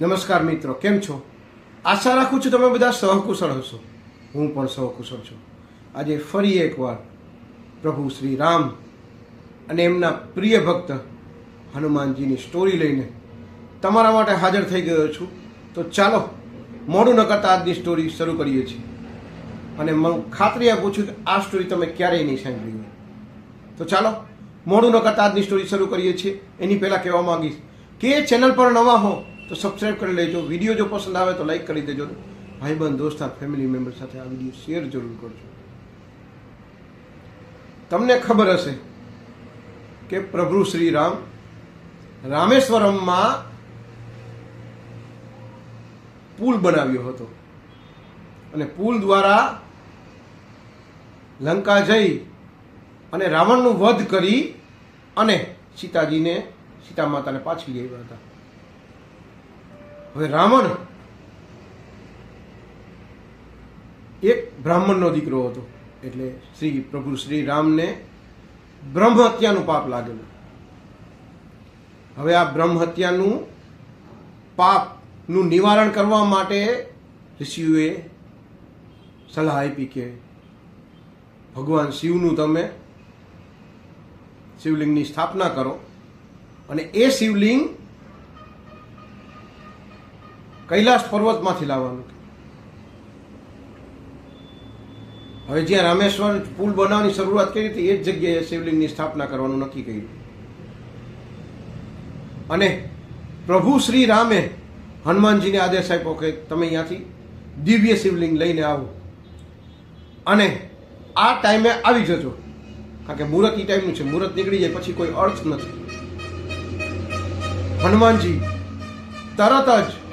નમસ્કાર મિત્રો, કેમ છો? આશા રાખું છું તમે બધા સહકુશળ હશો. હું પણ સહકુશળ છું. આજે ફરી એકવાર પ્રભુ શ્રી રામ અને એમના પ્રિય ભક્ત હનુમાનજીની સ્ટોરી લઈને તમારા માટે હાજર થઈ ગયો છું. તો ચાલો, મોડું ન કરતા આજની સ્ટોરી શરૂ કરીએ છીએ. અને હું ખાતરી આપું છું કે આ સ્ટોરી તમે ક્યારેય નહીં સાંભળી હોય. તો ચાલો, મોડું ન કરતા આજની સ્ટોરી શરૂ કરીએ છીએ. એની પહેલાં કહેવા માંગીશ કે ચેનલ પર નવા હો તો સબસ્ક્રાઈબ કરી લેજો. વીડિયો જો પસંદ આવે તો લાઈક કરી દેજો. ભાઈબંધ દોસ્તાર ફેમિલી મેમ્બર સાથે આ વીડિયો શેર જરૂર કરજો. તમને ખબર હશે કે પ્રભુ શ્રી રામ રામેશ્વરમમાં પુલ બનાવ્યો હતો. અને પુલ દ્વારા લંકા જઈ અને રાવણનું વધ કરી અને સીતાજીને, સીતા માતાને પાછી આવ્યા હતા. હવે રાવણ એક બ્રાહ્મણનો દીકરો હતો, એટલે શ્રી પ્રભુ શ્રી રામને બ્રહ્મ હત્યાનું પાપ લાગેલું. હવે આ બ્રહ્મ હત્યાનું પાપનું નિવારણ કરવા માટે ઋષિઓએ સલાહ આપી કે, ભગવાન શિવનું તમે શિવલિંગની સ્થાપના કરો. અને એ શિવલિંગ કૈલાસ પર્વતમાંથી લાવવાનું. હવે જ્યાં રામેશ્વર પુલ બનાવવાની શરૂઆત કરી હતી, એ જ જગ્યાએ શિવલિંગની સ્થાપના કરવાનું નક્કી કર્યું. અને પ્રભુ શ્રી રામે હનુમાનજીને આદેશ આપ્યો કે તમે અહીંયાથી દિવ્ય શિવલિંગ લઈને આવો. અને આ ટાઈમે આવી જજો. કારણ કે મુહૂર્ત એ ટાઈમનું છે, મુહૂર્ત નીકળી જાય, પછી કોઈ અર્થ નથી. હનુમાનજી તરત જ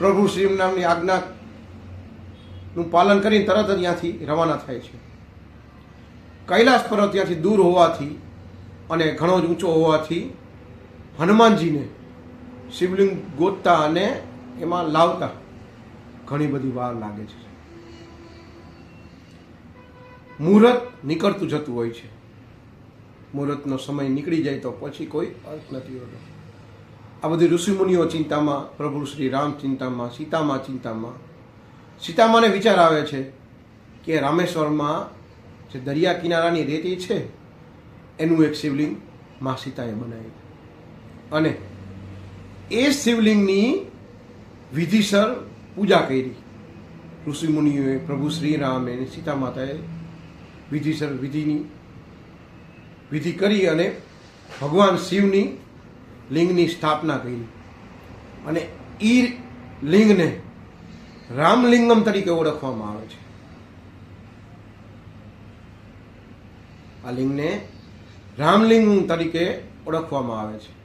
પ્રભુ શ્રી નામની આજ્ઞાનું પાલન કરીને તરત જ ત્યાંથી રવાના થાય છે. કૈલાસ પર્વત ત્યાંથી દૂર હોવાથી અને ઘણો જ ઊંચો હોવાથી હનુમાનજીને શિવલિંગ ગોતતા અને એમાં લાવતા ઘણી બધી વાર લાગે છે. મુહૂર્ત નીકળતું જતું હોય છે. મુહૂર્તનો સમય નીકળી જાય તો પછી કોઈ અર્થ નથી હોતો. આ બધી ઋષિમુનિઓ ચિંતામાં, પ્રભુ શ્રી રામ ચિંતામાં, સીતામાં ચિંતામાં. સીતામાને વિચાર આવે છે કે રામેશ્વરમાં જે દરિયા કિનારાની રેતી છે, એનું એક શિવલિંગ મા સીતાએ બનાવ્યું અને એ શિવલિંગની વિધિસર પૂજા કરી. ઋષિમુનિઓએ પ્રભુ શ્રી રામે અને સીતા માતાએ વિધિસર વિધિની વિધિ કરી અને ભગવાન શિવની લિંગની સ્થાપના કરી. અને એ લિંગને રામલિંગમ તરીકે ઓળખવામાં આવે છે. આ લિંગને રામલિંગ તરીકે ઓળખવામાં આવે છે.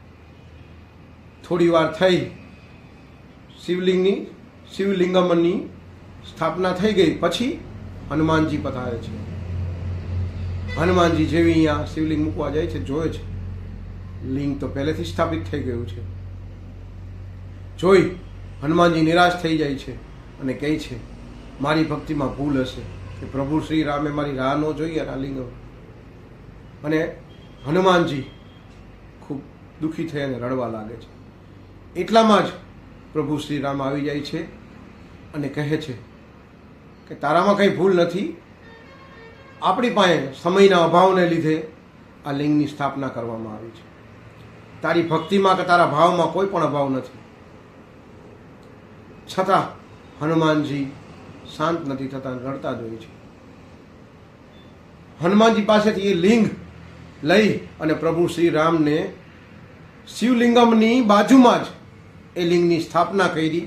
થોડી વાર થઈ, શિવલિંગની, શિવલિંગમની સ્થાપના થઈ ગઈ, પછી હનુમાનજી પધારે છે. હનુમાનજી જેવી અહીંયા શિવલિંગ મૂકવા જાય છે જોયે છે. લિંગ તો પહેલેથી સ્થાપિત થઈ ગયું છે. જોઈ, હનુમાનજી નિરાશ થઈ જાય છે અને કહે છે, મારી ભક્તિમાં ભૂલ હશે કે પ્રભુ શ્રી રામે મારી રાહ ન જોઈ અને આ લિંગ. અને હનુમાનજી ખૂબ દુઃખી થઈ અને રડવા લાગે છે. એટલામાં જ પ્રભુ શ્રી રામ આવી જાય છે અને કહે છે કે, તારામાં કંઈ ભૂલ નથી? આપણી પાસે સમયના અભાવને લીધે આ લિંગની સ્થાપના કરવામાં આવી છે. તારી ભક્તિમાં કે તારા ભાવમાં કોઈ પણ અભાવ નથી. છતાં હનુમાનજી શાંત નથી થતા રડતા જ હોય છે. હનુમાનજી પાસેથી એ લિંગ લઈ અને પ્રભુ શ્રી રામને શિવલિંગમની બાજુમાં જ એ લિંગની સ્થાપના કરી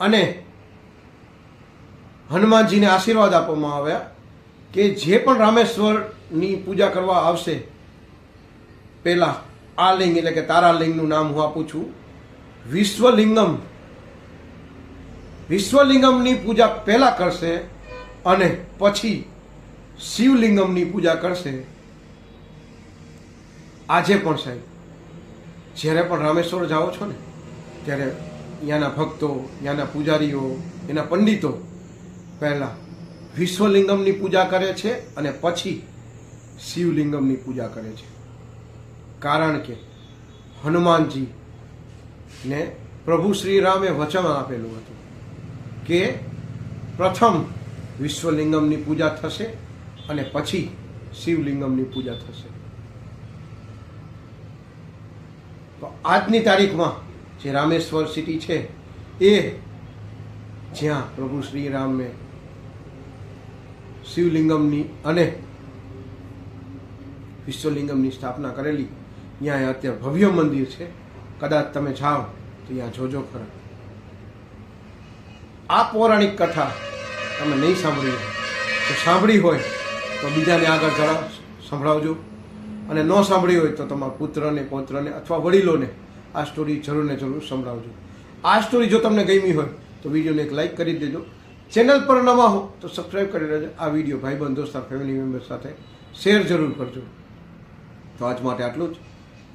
અને હનુમાનજીને આશીર્વાદ આપવામાં આવ્યા કે જે પણ રામેશ્વરની પૂજા કરવા આવશે, પહેલા આ લિંગ એટલે કે તારા લિંગનું નામ હું આપું છું. વિશ્વલિંગમ. વિશ્વલિંગમની પૂજા પહેલા કરશે અને પછી શિવલિંગમની પૂજા કરશે. આજે પણ સાહેબ, જ્યારે પણ રામેશ્વર જાઓ છો ને, ત્યારે ત્યાંના ભક્તો ત્યાંના પૂજારીઓ, એના પંડિતો પહેલાં વિશ્વલિંગમની પૂજા કરે છે અને પછી શિવલિંગમની પૂજા કરે છે. કારણ કે હનુમાનજી ને પ્રભુ શ્રીરામે વચન આપેલું હતું કે પ્રથમ વિશ્વલિંગમની પૂજા થશે અને પછી શિવલિંગમની પૂજા થશે. તો આજની તારીખમાં જે રામેશ્વર સિટી છે, એ જ્યાં પ્રભુ શ્રી રામે શિવલિંગમની અને વિશ્વલિંગમની સ્થાપના કરેલી ત્યાં અત્યારે ભવ્ય મંદિર છે. કદાચ તમે જાઓ તો ત્યાં જોજો ખરા. આ પૌરાણિક કથા તમે નહીં સાંભળી તો સાંભળી હોય તો બીજાને આગળ જરા સંભળાવજો. અને ન સાંભળી હોય તો તમારા પુત્રને, પૌત્રને અથવા વડીલોને આ સ્ટોરી જરૂર ને જરૂર સંભળાવજો. આ સ્ટોરી જો તમને ગમી હોય તો વિડીયોને એક લાઈક કરી દેજો. ચેનલ પર નવા હો તો સબસ્ક્રાઈબ કરી લેજો આ વીડિયો ભાઈબંધ, દોસ્તાર ફેમિલી મેમ્બર સાથે શેર જરૂર કરજો. તો આજ માટે આટલું જ.